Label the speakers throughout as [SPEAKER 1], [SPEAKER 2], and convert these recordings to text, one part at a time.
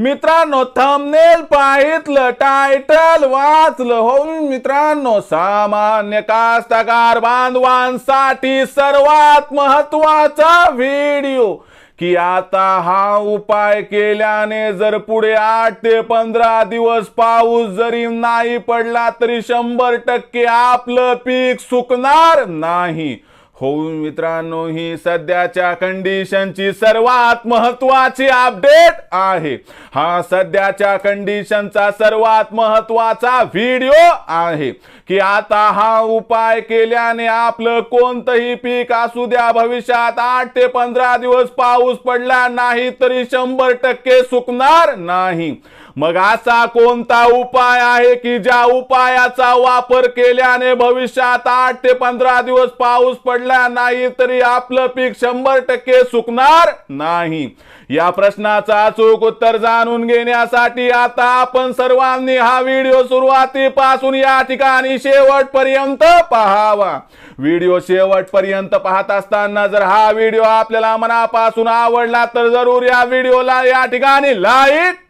[SPEAKER 1] मित्रांनो thumbnail पाहितलं title वाचलं. हो मित्रांनो सामान्य कास्तकार बांधवांसाठी सर्वात महत्त्वाचा व्हिडिओ की आता हा उपाय केल्याने जर पुढे आठ ते पंधरा दिवस पाऊस जरी नाही पडला तरी शंभर टक्के आपलं पीक सुकणार नाही. होऊन मित्रांनो ही सध्याच्या कंडिशनची सर्वात महत्वाची अपडेट आहे. हा सध्याच्या कंडिशनचा सर्वात महत्त्वाचा व्हिडिओ आहे. की आता हा उपाय केल्याने आपलं कोणतंही पीक असू द्या भविष्यात आठ ते पंधरा दिवस पाऊस पडला नाही तरी शंभर टक्के सुकणार नाही. मग असा कोणता उपाय आहे की ज्या उपायाचा वापर केल्याने भविष्यात आठ ते पंधरा दिवस पाऊस पडला नाही तरी आपलं पीक शंभर टक्के सुकणार नाही? या प्रश्नाचा अचूक उत्तर जाणून घेण्यासाठी आता आपण सर्वांनी हा व्हिडिओ सुरुवातीपासून या ठिकाणी शेवटपर्यंत पहावा. व्हिडिओ शेवटपर्यंत पाहत असताना जर हा व्हिडिओ आपल्याला मनापासून आवडला तर जरूर या व्हिडिओला या ठिकाणी लाईक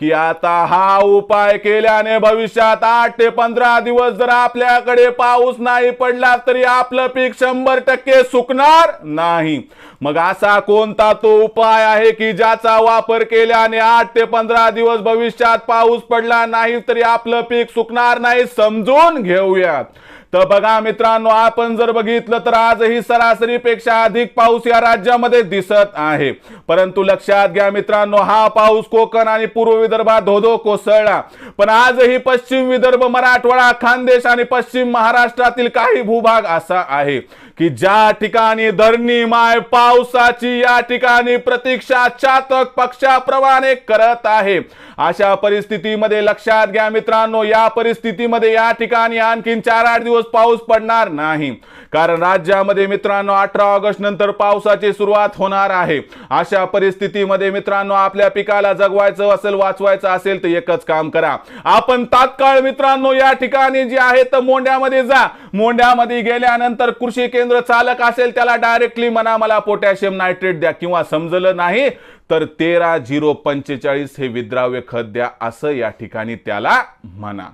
[SPEAKER 1] की आता हा उपाय केल्याने भविष्यात आठ ते पंधरा दिवस जर आपल्याकडे पाऊस नाही पडला तरी आपलं पीक शंभर टक्के सुकणार नाही. मग असा कोणता तो उपाय आहे की ज्याचा वापर केल्याने आठ ते पंधरा दिवस भविष्यात पाऊस पडला नाही तरी आपलं पीक सुकणार नाही समजून घेऊयात. तर बघा मित्रांनो आपण जर बघितलं तर आजही सरासरीपेक्षा अधिक पाऊस या राज्यामध्ये दिसत आहे. परंतु लक्षात घ्या मित्रांनो हा पाऊस कोकण आणि पूर्व विदर्भात धोधो कोसळला. पण आजही पश्चिम विदर्भ मराठवाडा खानदेश आणि पश्चिम महाराष्ट्रातील काही भूभाग असा आहे. की ज्या ठिकाणी धरणी माय पावसाची या ठिकाणी प्रतीक्षा चातक पक्षाप्रमाणे करत आहे. अशा परिस्थितीमध्ये लक्षात घ्या मित्रांनो या परिस्थितीमध्ये या ठिकाणी आणखीन चार आठ दिवस पाऊस पडणार नाही. कारण राज्यामध्ये मित्रांनो अठरा ऑगस्ट नंतर पावसाची सुरुवात होणार आहे. अशा परिस्थितीमध्ये मित्रांनो आपल्या पिकाला जगवायचं असेल वाचवायचं असेल तर एकच काम करा. आपण तात्काळ मित्रांनो या ठिकाणी जे आहे तर मोंड्यामध्ये जा. मोंड्यामध्ये गेल्यानंतर कृषी केंद्र चालक असेल त्याला डायरेक्टली म्हणा मला पोटॅशियम नायट्रेट द्या किंवा समजलं नाही तर तेरा झिरो पंचेचाळीस हे विद्राव्य खत द्या असं या ठिकाणी त्याला म्हणा.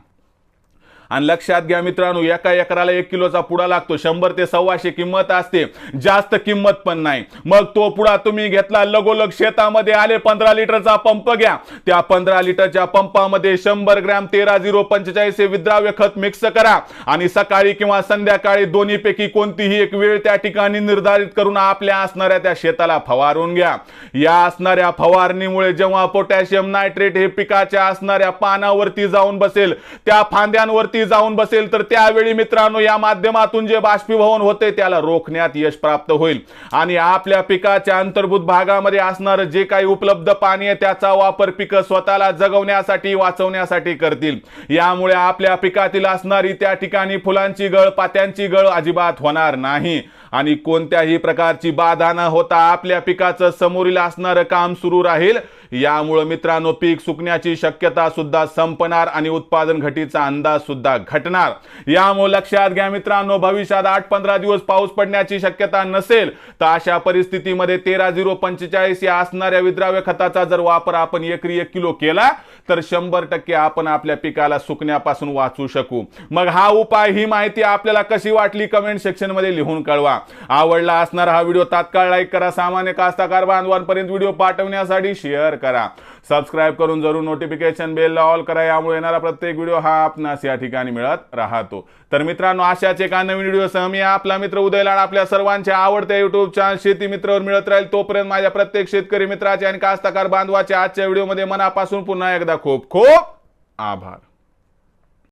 [SPEAKER 1] आणि लक्षात घ्या मित्रांनो एका एकराला एक किलोचा पुडा लागतो. शंभर ते सव्वाशे किंमत असते. जास्त किंमत पण नाही. मग तो पुडा तुम्ही घेतला लगोलग शेतामध्ये आले पंधरा लिटरचा पंप घ्या. त्या पंधरा लिटरच्या पंपामध्ये शंभर ग्रॅम तेरा झिरो पंचेचाळीस हे विद्राव्य खत मिक्स करा. आणि सकाळी किंवा संध्याकाळी दोन्हीपैकी कोणतीही एक वेळ त्या ठिकाणी निर्धारित करून आपल्या असणाऱ्या त्या शेताला फवारून घ्या. या असणाऱ्या फवारणीमुळे जेव्हा पोटॅशियम नायट्रेट हे पिकाच्या असणाऱ्या पानावरती जाऊन बसेल त्या फांद्यांवरती जाऊन बसेल तर त्यावेळी मित्रांनो या माध्यमातून जे बाष्पीभवन होते त्याला रोखण्यात यश प्राप्त होईल. आणि आपल्या पिकाच्या अंतर्भूत भागामध्ये असणारं जे काही उपलब्ध पाणी आहे त्याचा वापर पिकं स्वतःला जगवण्यासाठी वाचवण्यासाठी करतील. यामुळे आपल्या पिकातील असणारी त्या ठिकाणी फुलांची गळ पात्यांची गळ अजिबात होणार नाही. आणि कोणत्याही प्रकारची बाधा न होता आपल्या पिकाचं समोरील असणारं काम सुरू राहील. यामुळं मित्रांनो पीक सुकण्याची शक्यता सुद्धा संपणार आणि उत्पादन घटीचा अंदाज सुद्धा घटणार. यामुळे लक्षात घ्या मित्रांनो भविष्यात आठ पंधरा दिवस पाऊस पडण्याची शक्यता नसेल तर अशा परिस्थितीमध्ये तेरा झिरो पंचेचाळीस या असणाऱ्या विद्राव्य खताचा जर वापर आपण एकरी एक किलो केला तर शंभर टक्के आपण आपल्या पिकाला सुकण्यापासून वाचू शकू. मग हा उपाय ही माहिती आपल्याला कशी वाटली कमेंट सेक्शनमध्ये लिहून कळवा. आवडला असणारा हा व्हिडिओ तात्काळ लाईक करा सामान्य कास्ताकार बांधवांपर्यंत व्हिडिओ पाठवण्यासाठी शेअर करा. सबस्क्राईब करून जरूर नोटिफिकेशन बेलला ऑल करा. यामुळे येणारा प्रत्येक व्हिडिओ हा आपणास या ठिकाणी मिळत राहतो. तर मित्रांनो अशाच एका नवीन व्हिडिओ मी आपला मित्र उदय लाड आपल्या सर्वांच्या आवडत्या युट्यूब चॅनल शेती मित्रावर मिळत राहील. तोपर्यंत माझ्या प्रत्येक शेतकरी मित्राचे आणि कास्तकार बांधवाच्या आजच्या व्हिडिओमध्ये मनापासून पुन्हा एकदा खूप खूप आभार.